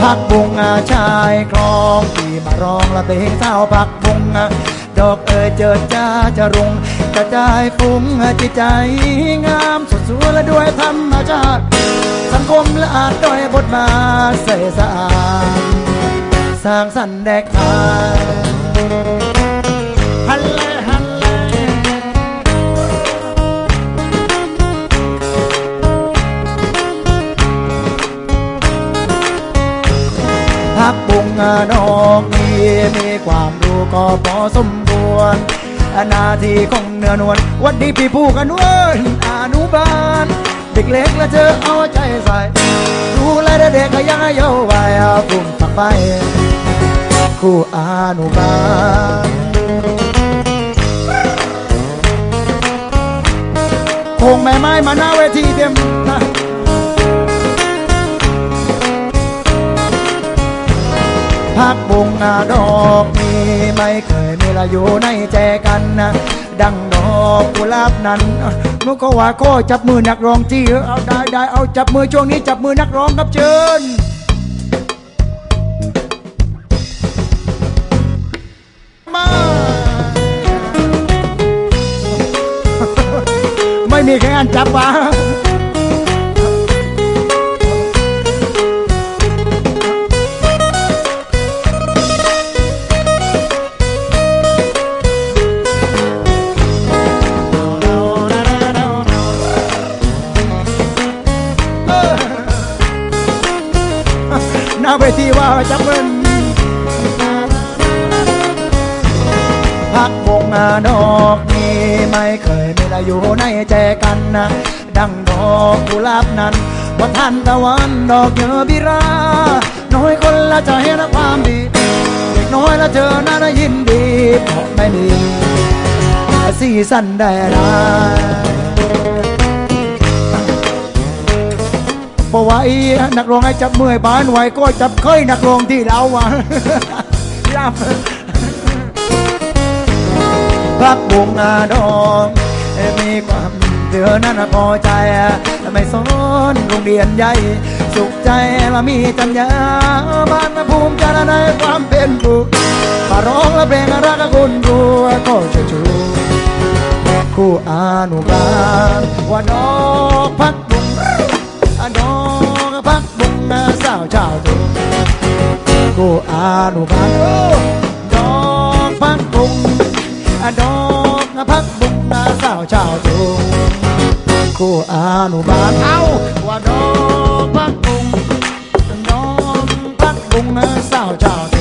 พักบุงอาชายคลองที่มาร้องละเพลงเศร้าพักบุงอาดอกเอ่ยเจิดจ้าจะรุงกระจายฟุ้งจิตใจงามสดสวยและด้วยธรรมชาติสังคมละอาจด้วยบทบาทใสสะอาดสร้างสรรค์แดกทาง พักบุงนอกนี้ มีความรู้ก็พอสมควรนาทีของเนื้อนวลวันดีพี่ผู้กันเว้ยอนุบาล เด็กเล็กและเจอเอาใจใส่ดูแลเด็กก็ยังเยาว์วัยปุ่มฝักไปครูอนุบาลคงแม่ไม้มาหน้าเวทีเต็มนะ พักบุงนาดอกมีไม่เคยมีละอยู่ในแจกันนะดังดอกกุหลาบนั้นนุก็ว่าโคจับมือนักร้องจี้เอาได้ได้เอาจับมือช่วงนี้จับมือนักร้องครับเชิญมาไม่มีใครอันจับวะ หน้าเวทีว่าจับเงินพักวงอาดอกนี้ไม่เคยมีละอยู่ในแจกันนะ ดังดอกกุหลาบนั้นว่าท่านตะวันดอกเยอบิรา น้อยคนละจะเห็นความดี เด็กน้อยละเจอน่าได้ยินดีเพราะไม่มีสีสันได้ได้บ อกว่าไอ้นักร้องให้จับมือบ้านไว้ก็จับเคยนักร้องที่เราอะยับพักบุงอาดองมีความเดือนั้นน่ะพอใจไม่สนโรงเรียนใหญ่ สุขใจละมีจัญญาบ้านภูมิใจในความเป็นบุกมาร้องและเพลงรักคุณดูก็ช่วยชูคู่อนุบาลว่าดอกพักบุงอดอกพักบุง เจ้าตัวกูอานุพันดอกพักบุงดอกพักบุงนาสาวเจ้าตัวกูอานุบาลเอาว่าดอกพักบุงดอกพักบุงนาสาวเจ้า